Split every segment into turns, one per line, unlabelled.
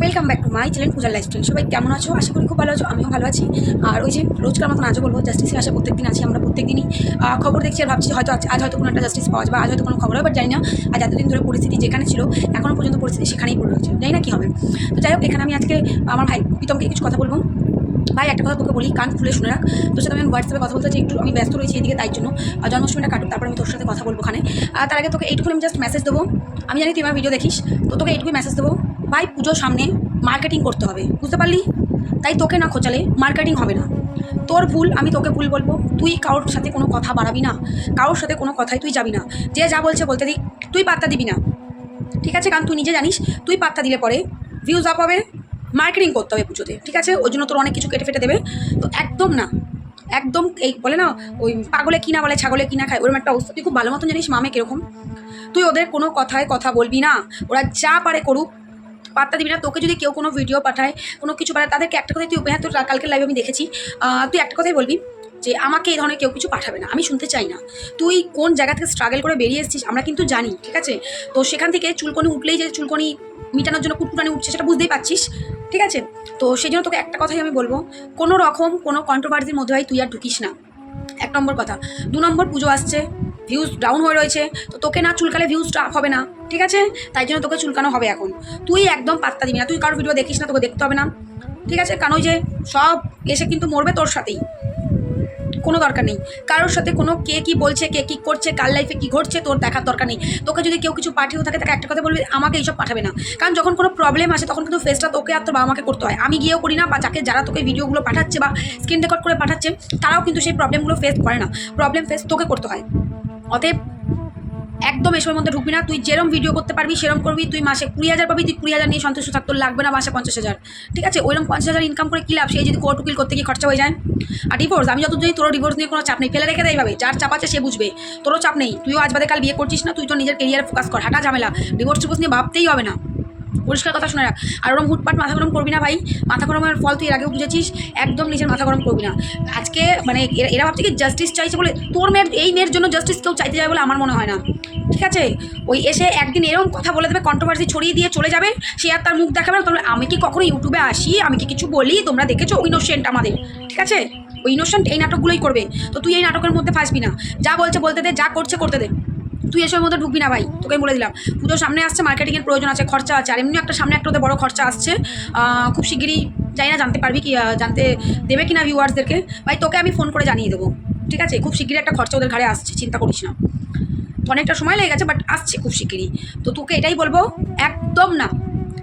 Welcome back to my channel পূজার lifestyle সবাই কেমন আছো? আশা করি খুব ভালো আছো, আমিও ভালো আছি। আর ওই যে রোজকার মতন আজও বলব জাস্টিসের আশা প্রত্যেক দিন আছি আমরা প্রত্যেক দিনই খবর দেখছি আর ভাবছি হয়তো আজ আজ হয়তো কোনো একটা জাস্টিস পাওয়া যাবে, আজ হয়তো কোনো খবর হবে বাট জানি না। আজ এতদিন ধরে পরিস্থিতি যেখানে ছিল এখনও পর্যন্ত পরিস্থিতি সেখানেই পড়ে রয়েছে। জানি না, কী হবে? তো যাই হোক, এখানে আমি আজকে আমার ভাই প্রীতমকে কিছু কথা বলব। ভাই, একটা কথা তোকে বলি, কান খুলে শুনে রাখ। তোর সাথে আমি হোয়াটসঅ্যাপে কথা বলতে চাই, একটু আমি ব্যস্ত রয়েছি এদিকে, তাই জন্য। জন্মাষ্টমীটা কাটুক, তারপর আমি তোর সাথে কথা বলব ওখানে। তার আগে তোকে এইটুকু আমি জাস্ট মেসেজ দেবো। আমি জানি তুই আমার ভিডিও দেখিস, তো তোকে এইটুকুই মেসেজ দেবো। ভাই, পুজোর সামনে মার্কেটিং করতে হবে, বুঝতে পারলি? তাই তোকে না খোঁচালে মার্কেটিং হবে না। তোর ভুল, আমি তোকে ভুল বলব। তুই কারোর সাথে কোনো কথা বাড়াবি না। কারোর সাথে কোনো কথাই তুই যাবি না। যে যা বলছে বলতে দিক, তুই পাত্তা দিবি না। ঠিক আছে, কারণ তুই নিজে জানিস, তুই পাত্তা দিলে পরে ভিউজ আপ হবে। মার্কেটিং করতে হবে পুজোতে, ঠিক আছে? ওই জন্য তোর অনেক কিছু কেটে ফেটে দেবে। তো একদম না, একদম এই বলে না, ওই পাগলে কিনা বলে, ছাগলে কিনা খায় ওরকম একটা অবস্থা। তুই খুব ভালো মতন জানিস মামে কীরকম তুই ওদের কোনো কথায় কথা বলবি না। ওরা যা পারে করুক, পাত্তা দিবি না। তোকে যদি কেউ কোনো ভিডিও পাঠায়, কোনো কিছু পাঠায়, তাদেরকে একটা কথাই তুই হ্যাঁ তোর কালকের লাইভে আমি দেখেছি। তুই একটা কথাই বলবি যে আমাকে এই ধরনের কেউ কিছু পাঠাবে না। আমি শুনতে চাই না। তুই কোন জায়গা থেকে স্ট্রাগল করে বেরিয়ে এসেছিস আমরা কিন্তু জানি, ঠিক আছে? তো সেখান থেকে চুলকনি উঠলেই যে চুলকনি মিটানোর জন্য কুটকুটানি উঠছে সেটা বুঝতেই পারছিস, ঠিক আছে? তো সেই জন্য তোকে একটা কথাই আমি বলব, কোনো রকম কোনো কন্ট্রোভার্সির মধ্যে ভাই তুই আর ঢুকিস না। এক নম্বর কথা। দু নম্বর পুজো আসছে ভিউজ ডাউন হয়ে রয়েছে, তো তোকে না চুলকালে ভিউজ আপ হবে না, ঠিক আছে? তাই জন্য তোকে চুলকানো হবে এখন। তুই একদম পাত্তা দিবি না, তুই কারও ভিডিও দেখিস না, তোকে দেখতে হবে না, ঠিক আছে? কারণ ওই যে সব এসে কিন্তু মরবে তোর সাথেই। কোনো দরকার নেই। কারোর সাথে কোনো কে কী বলছে, কে কী করছে, কার লাইফে কী ঘটছে, তোর দেখার দরকার নেই। তোকে যদি কেউ কিছু পাঠিয়েও থাকে, তাকে একটা কথা বলবে, আমাকে এইসব পাঠাবে না। কারণ যখন কোনো প্রবলেম আসে, তখন কিন্তু ফেসটা তোকে আর তোর বাবা মাকে করতে হয়। আমি গিয়েও করি না, বা যাকে, যারা তোকে ভিডিওগুলো পাঠাচ্ছে বা স্ক্রিন রেকর্ড করে পাঠাচ্ছে, তারাও কিন্তু সেই প্রবলেমগুলো ফেস করে না। প্রবলেম ফেস তোকে করতে হয়। অতএব একদম এসবের মধ্যে ঢুকবি না। তুই যেরম ভিডিও করতে পারবি, সেরম করবি। তুই মাসে কুড়ি হাজার পাবি, তুই কুড়ি হাজার নিয়ে সন্তুষ্ট থাক। তোর লাগবে না মাসে পঞ্চাশ হাজার। ঠিক আছে? ওইরকম পঞ্চাশ হাজার ইনকাম করে কী লাভ? সেই যদি কোর্ট উকিল করতে গিয়ে খরচা হয়ে যায়। আর ডিভোর্স আমি যত জানি তোর ডিভোর্স নিয়ে কোনো চাপ নেই। ফেলে রেখে দেয় এইভাবে। যার চাপ আছে সে বুঝবে। তোরও চাপ নেই। তুইও আজ বাদে কাল বিয়ে করছিস না। তুই তো নিজের কেরিয়ারে ফোকাস কর। হাঁটা ঝামেলা। ডিভোর্স টিভোর্স নিয়ে ভাবতেই হবে না। পরিষ্কার কথা শুনে রাখ। আর ওরম হুটপাট মাথা গরম করবি না ভাই। মাথা গরমের ফল তুই এর আগেও বুঝেছিস। একদম নিজের মাথা গরম করবি না। আজকে মানে এরা ভাবছে কি জাস্টিস চাইছে বলে তোর মেয়ের, এই মেয়ের জন্য জাস্টিস কেউ চাইতে যায় বলে আমার মনে হয় না। ঠিক আছে? ওই এসে একদিন এরকম কথা বলে দেবে কন্ট্রোভার্সি ছড়িয়ে দিয়ে চলে যাবে, সে আর তার মুখ দেখাবে তোমরা আমি কি কখনো ইউটিউবে আসি? আমি কি কিছু বলি? তোমরা দেখেছ ইনোসেন্ট আমাদের, ঠিক আছে? ওই ইনোসেন্ট এই নাটকগুলোই করবে। তো তুই এই নাটকের মধ্যে ফাঁসবি না। যা বলছে বলতে দে, যা করছে করতে দে। তুই এসবের মধ্যে ঢুকবি না ভাই তোকে বলে দিলাম। পুজোর সামনে আসছে মার্কেটিংয়ের প্রয়োজন আছে, খরচা আছে। আর এমনি একটা সামনে একটা ওদের বড় খরচা আসছে। খুব শিগগিরই জানি না, জানতে পারবি কি জানতে দেবে কি না ভিউয়ার্সদেরকে ভাই, তোকে আমি ফোন করে জানিয়ে দেবো। ঠিক আছে? খুব শিগগিরই একটা খরচা ওদের ঘাড়ে আসছে, চিন্তা করিস না। অনেকটা সময় লেগে গেছে বাট আসছে খুব শিগগিরই। তো তোকে এটাই বলব, একদম না।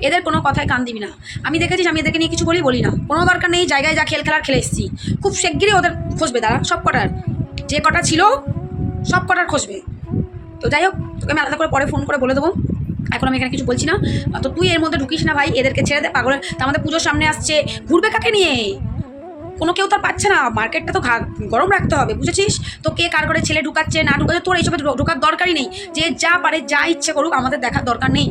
এদের কোনো কথায় কান দিবি না। আমি দেখেছিস, আমি এদেরকে নিয়ে কিছু বলি বলি না। কোনো দরকার নেই, জায়গায় যা খেল খেলার, খেলে এসেছি। খুব শিগগিরই ওদের খসবে তারা সব কটার যে কটা ছিল, সব কটার খসবে। তো যাই হোক, তোকে আমি আলাদা করে পরে ফোন করে বলে দেবো। এখন আমি এখানে কিছু বলছি না। তো তুই এর মধ্যে ঢুকিস না ভাই, এদেরকে ছেড়ে দে পাগল তা আমাদের পুজোর সামনে আসছে। ঘুরবে কাকে নিয়ে? কোনো কেউ তার পাচ্ছে না। মার্কেটটা তো গরম রাখতে হবে, বুঝেছিস? তো কে কার করে ছেলে ঢুকাচ্ছে, না ঢুকাচ্ছে, তোর এইসবে ঢোকার দরকারই নেই। যে যা পারে, যা ইচ্ছে করুক, আমাদের দেখার দরকার নেই।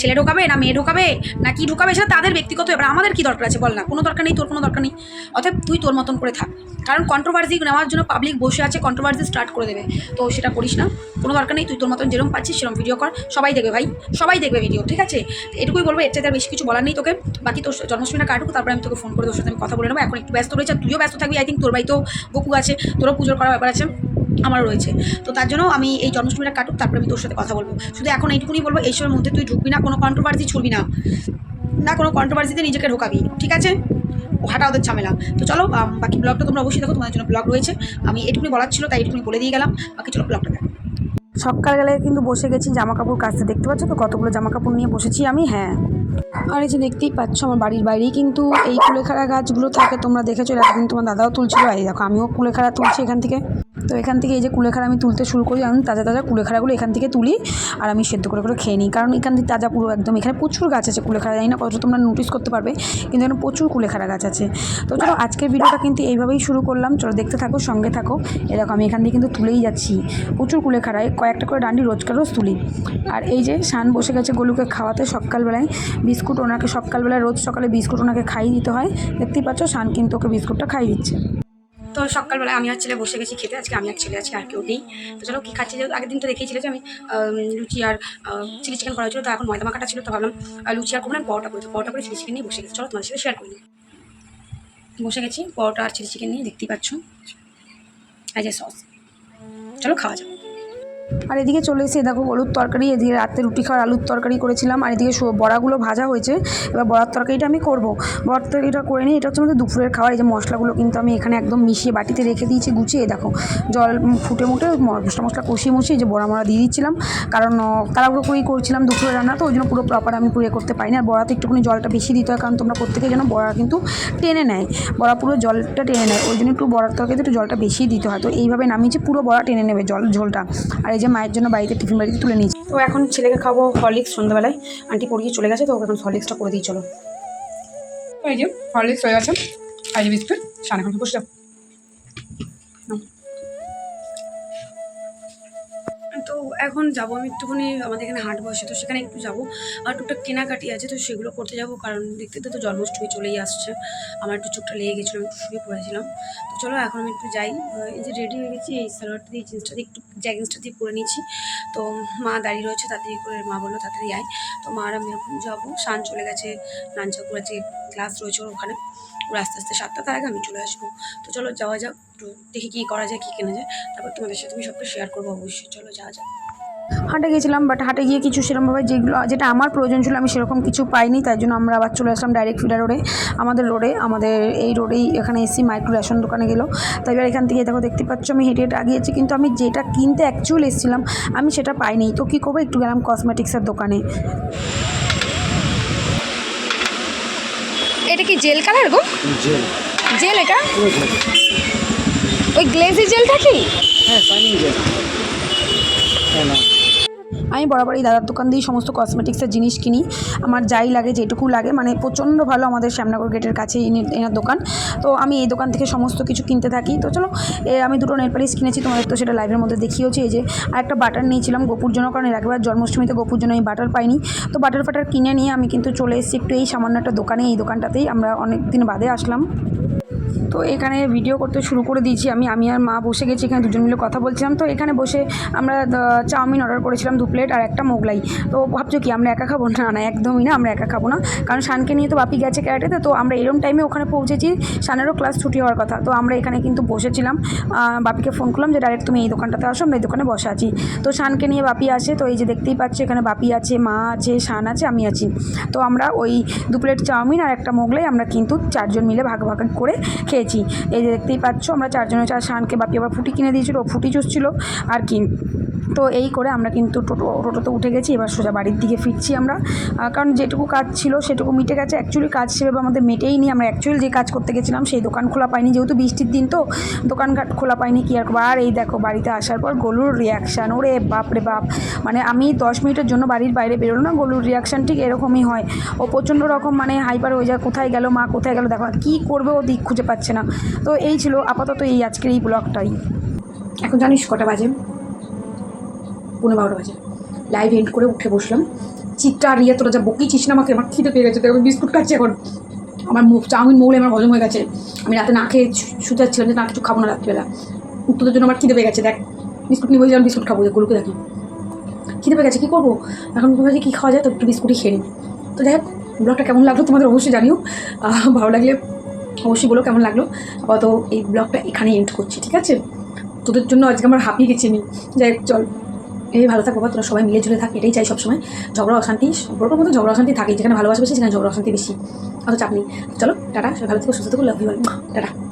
ছেলে ঢোকাবে না মেয়ে ঢোকাবে না কি ঢোকাবে সেটা তাদের ব্যক্তিগত ব্যাপার, আমাদের কি দরকার আছে বল না, কোনো দরকার নেই, তোর কোনো দরকার নেই, অতএব তুই তোর মতন করে থাক। কারণ কন্ট্রোভার্সি নেওয়ার জন্য পাবলিক বসে আছে কন্ট্রোভার্সি স্টার্ট করে দেবে, তো সেটা করিস না, কোনো দরকার নেই, তুই তোর মতন যেরকম পাচ্ছিস সেরকম ভিডিও কর, সবাই দেখবে ভাই, সবাই দেখবে ভিডিও ঠিক আছে? এটুকুই বলব, এর চাইতে বেশি কিছু বলার নেই তোকে, বাকি তোর জন্মাষ্টমীটা কাটুক, তারপরে আমি তোকে ফোন করে তোর সাথে আমি কথা বলে নেব, এখন একটু ব্যস্ত রয়েছে, তুইও ব্যস্ত থাকবি আই থিঙ্ক তোর বাড়িতেও বকু আছে, তোরও পুজোর করার ব্যাপার আছে। আমারও রয়েছে। তো তার জন্য আমি এই জন্মাষ্টমীটা কাটুক তারপরে আমি তোর সাথে কথা বলব। শুধু এখন এইটুকুনি বলব এইসবের মধ্যে তুই ঢুকবি না কোনো কন্ট্রোভার্সি ছুড়বি না। না কোনো কন্ট্রোভার্সিতে নিজেকে ঢোকাবি ঠিক আছে? হাঁটা ওদের ঝামেলা। তো চলো বাকি ব্লগটা তোমরা অবশ্যই দেখো তোমাদের জন্য ব্লগ রয়েছে। আমি এটুকুনি বলার ছিল তাই এটুকুনি বলে দিয়ে গেলাম। বাকি চলো ব্লগটা দেখো। সকালবেলায় কিন্তু বসে গেছি জামা কাপড় কাচতে দেখতে পাচ্ছ তো? কতগুলো জামা কাপড় নিয়ে বসেছি আমি হ্যাঁ। আর এই যে দেখতেই পাচ্ছ আমার বাড়ির বাইরেই কিন্তু এই কুলেখাড়া গাছগুলো থাকে তোমরা দেখেছ একদিন তোমার দাদাও তুলছিল এই দেখো আমিও কুলেখাড়া তুলছি এখান থেকে। তো এখান থেকে এই যে কুলেখাড়া আমি তুলতে শুরু করি, আমি তাজা তাজা কুলেখাড়াগুলো এখান থেকে তুলি আর আমি সেদ্ধ করে করে খেয়ে নিই। কারণ এখান থেকে তাজা পুরো একদম, এখানে প্রচুর গাছ আছে কুলেখাড়া, জানি না কতটা তোমরা নোটিস করতে পারবে, কিন্তু এখানে প্রচুর কুলেখাড়া গাছ আছে। তো চলো আজকের ভিডিওটা কিন্তু এইভাবেই শুরু করলাম, চলো দেখতে থাকো, সঙ্গে থাকো। এরকম আমি এখান থেকে কিন্তু তুলেই যাচ্ছি। প্রচুর কুলেখাড়ায়, কয়েকটা করে ডান্ডি রোজকার রোজ তুলি। আর এই যে শান বসে গেছে গলুকে খাওয়াতে সকালবেলায়, বিস্কুট ওনাকে সকালবেলায়, রোজ সকালে বিস্কুট ওনাকে খাইয়ে দিতে হয়। দেখতেই পাচ্ছ, শান কিন্তু ওকে বিস্কুটটা খাইয়ে দিচ্ছে। তো সকালবেলায় আমি আর ছেলে বসে গেছি খেতে, আজকে আমি আর ছেলে আছি আর কেউ নেই। তো চলো, কী খাচ্ছি? যেহেতু আগের দিন তো দেখেছিল যে আমি লুচি আর চিলি চিকেন করা হয়েছিল, তো এখন ময়দা মাখাটা ছিল, তো ভাবলাম লুচি আর করলাম পরোটা করে পরোটা করে চিলি চিকেন নিয়ে বসে গেছি। চলো তোমার সাথে শেয়ার করি। বসে গেছি, পরোটা আর চিলি চিকেন নিয়ে, দেখতেই পাচ্ছ। এজ এ সস চলো, খাওয়া যাক। আর এদিকে চলে এসে দেখো হলুদ তরকারি, এদিকে রাতে রুটি খাওয়ার আলুর তরকারি করেছিলাম, আর এদিকে বড়াগুলো ভাজা হয়েছে। এবার বড়ার তরকারিটা আমি করব। বড়ার তরকারিটা করে নিই এটা হচ্ছে আমাদের দুপুরের খাবার। এই যে মশলাগুলো কিন্তু আমি এখানে একদম মিশিয়ে বাটিতে রেখে দিয়েছি, গুছিয়ে। দেখো, জল ফুটে মুটে মশলা মশলা কষিয়ে মশিয়ে যে বড়া মড়া দিয়ে দিচ্ছিলাম। কারণ তাড়াহুড়ো করেই করছিলাম দুপুরের রান্না, তো ওই জন্য পুরো প্রপার আমি পুরো করতে পারি না বড়াতে একটুখানি জলটা বেশি দিতে হয়, কারণ তোমরা প্রত্যেকে যেন বড়া কিন্তু টেনে নেয়। বড়া পুরো জলটা টেনে নেয়, ওই জন্য একটু বড়ার তরকারিতে একটু জলটা বেশি দিতে হয়। তো এইভাবে নামিয়েছি, পুরো বড়া টেনে নেবে জল, ঝোলটা। আর এই যে মায়ের জন্য বাড়িতে টিফিন বাড়িতে তুলে নিয়েছি। তো এখন ছেলেকে খাব হরলিক্স সন্ধ্যাবেলায়। আন্টি পড়িয়ে চলে গেছে তো এখন হরলিক্সটা করে দিই চলো। এই যে হরলিক্স হয়ে গেছে। এই যে বিস্কুট সান এখন বসে যাও। এখন যাব আমি একটুখানি, আমাদের এখানে হাট বসে, তো সেখানে একটু যাব। আর টুকটাক কেনাকাটি আছে, তো সেগুলো করতে যাব, কারণ দেখতে তো জন্মাষ্টমী চলেই আসছে। আমার একটু চোখটা লেগে গেছিল, আমি একটু শুয়ে পড়েছিলাম। তো চলো এখন আমি একটু যাই। এই যে রেডি হয়ে গেছি, এই সালোয়ারটা দিয়ে জিন্সটা দিয়ে একটু জ্যাগিন্সটা দিয়ে পরে নিয়েছি। তো মা দাঁড়িয়ে রয়েছে তাড়াতাড়ি করে মা বলল, তাড়াতাড়ি আয়। তো মা আর আমি এখন যাব। শান চলে গেছে নাঞ্চাকুর আছে ক্লাস রয়েছে ওখানে। ওর আস্তে আস্তে সাতটা, তার আগে আমি চলে আসব। তো চলো যাওয়া যাক। একটু দেখি কী করা যায় কী কেনা যায়। তারপর তোমাদের সাথে আমি সবটা শেয়ার করব অবশ্যই। চলো যাওয়া যাক হাটে গেছিলাম বাট হাটে গিয়ে কিছু সেরকমভাবে যেগুলো যেটা আমার প্রয়োজন ছিল আমি সেরকম কিছু পাইনি তাই জন্য আমরা আবার চলে আসলাম ডাইরেক্ট ফিডার রোডে আমাদের রোডে আমাদের এই রোডেই এখানে এসি মাইক্রো রেশন দোকানে গেলো। তাই এবার এখান থেকে দেখো দেখতে পাচ্ছ আমি হেঁটে হেঁটে আগিয়েছি কিন্তু আমি যেটা কিনতে অ্যাকচুয়ালি এসেছিলাম আমি সেটা পাইনি। তো কী করব একটু গেলাম কসমেটিক্সের দোকানে। এটা কি জেল কালার গো?
জেল
জেল এটা? ওই জেলটা কি?
হ্যাঁ শাইনিং জেল হ্যাঁ না
আমি বরাবর এই দাদার দোকান দিয়েই সমস্ত কসমেটিক্সের জিনিস কিনি। আমার যাই লাগে যেটুকু লাগে মানে প্রচণ্ড ভালো আমাদের শ্যামনগর গেটের কাছে এনার দোকান। তো আমি এই দোকান থেকে সমস্ত কিছু কিনতে থাকি। তো চলো এ আমি দুটো নেল পালিশ কিনেছি তোমাদের তো সেটা লাইভের মধ্যে দেখিয়েছি এই যে আর একটা বাটার নিয়েছিলাম গোপুর জন্য কারণ এর আগেবার জন্মাষ্টমীতে গোপুর জন্য আমি বাটার পাইনি। তো বাটার ফাটার কিনে নিয়ে আমি কিন্তু চলে এসেছি একটু এই সামান্য একটা দোকানে এই দোকানটাতেই আমরা অনেক দিন বাদে আসলাম। তো এখানে ভিডিও করতে শুরু করে দিয়েছি আমি আমি আর মা বসে গেছি, এখানে দুজন মিলে কথা বলছিলাম। তো এখানে বসে আমরা চাউমিন অর্ডার করেছিলাম দু প্লেট আর একটা মোগলাই। তো ভাবছ কি, আমরা একা খাব? না না, একদমই না, আমরা একা খাব না। কারণ শানকে নিয়ে তো বাপি গেছে ক্যারাটেতে, তো আমরা এরম টাইমে ওখানে পৌঁছেছি। শানেরও ক্লাস ছুটি হওয়ার কথা। তো আমরা এখানে কিন্তু বসেছিলাম। বাপিকে ফোন করলাম যে, ডাইরেক্ট তুমি এই দোকানটাতে আসো, আমরা এই দোকানে বসে আছি। তো শানকে নিয়ে বাপি আসে, তো এই যে দেখতেই পাচ্ছি, এখানে বাপি আছে, মা আছে, শান আছে, আমি আছি। তো আমরা ওই দু প্লেট চাউমিন আর একটা মোগলাই আমরা কিন্তু চারজন মিলে ভাগ ভাগ করে খেয়েছি। এই যে দেখতেই পাচ্ছ, আমরা চারজনের চার শানকে, বাপি আবার ফুটি কিনে দিয়েছিল ফুটি চুষছিল আর কি। তো এই করে আমরা কিন্তু টোটো টোটোতে উঠে গেছি, এবার সোজা বাড়ির দিকে ফিরছি আমরা। কারণ যেটুকু কাজ ছিল সেটুকু মিটে গেছে। অ্যাকচুয়ালি কাজ সেভাবে আমাদের মেটেই নি। আমরা অ্যাকচুয়ালি যে কাজ করতে গেছিলাম সেই দোকান খোলা পাইনি, যেহেতু বৃষ্টির দিন তো। দোকানঘাট খোলা পাইনি, কি আর। আর এই দেখো, বাড়িতে আসার পর গলুর রিয়াকশান ওরে বাপ রে বাপ। মানে আমি দশ মিনিটের জন্য বাড়ির বাইরে বেরোলো না, গলুর রিয়াকশান ঠিক এরকমই হয়। ও প্রচণ্ড রকম মানে হাইপার হয়ে যায়, কোথায় গেল মা, কোথায় গেল? দেখো কী করবে ও দিক খুঁজে পাচ্ছে না। তো এই ছিল আপাতত এই আজকের এই ব্লগটাই। এখন জানিস কটা বাজে? পনেরো বারোটা বাজে। লাইভ এন্ড করে উঠে বসলাম। চিত্রা আর রিয়া, তোরা যা বকিছিস না আমাকে, আমার খিদে পেয়ে গেছে দেখো বিস্কুট খাচ্ছি এখন। আমার মুখ চাউমিন মৌলে আমার হজম হয়ে গেছে। আমি রাতে না খেয়ে শুতে যাচ্ছিলাম যে না কিছু খাব না রাত্রিবেলা। উত্তরের জন্য আমার খিদে পেয়ে গেছে, দেখ। বিস্কুট নিয়ে বলছিলাম, বিস্কুট খাব গুলোকে দেখি। খিদে পেয়ে গেছে, কী করব? এখন ভাবছি কী খাওয়া যায়, তো একটু বিস্কুটই খেয়ে নিই। তো হোক, ব্লগটা কেমন লাগল তোমাদের অবশ্যই জানিও। ভালো লাগলে অবশ্যই বলো কেমন লাগল? আপাতত এই ব্লগটা এখানে এন্ড করছি, ঠিক আছে? তোদের জন্য আজকে আমার হাঁপিয়ে গেছি আমি। যাই চল। এই ভালো থাকব বা তোরা সবাই মিলে ঝুলে থাক, এটাই চাই সবসময়। ঝগড়া, অশান্তি সম্পর্কের মধ্যে ঝগড়া, অশান্তি থাকে যেখানে ভালোবাসা বেশি সেখানে ঝগড়া, অশান্তি বেশি। অত চাপ নেই। চলো, টাটা। সবাই ভালো থাকো, সুস্থ থাকো লাভ ইউ টাটা।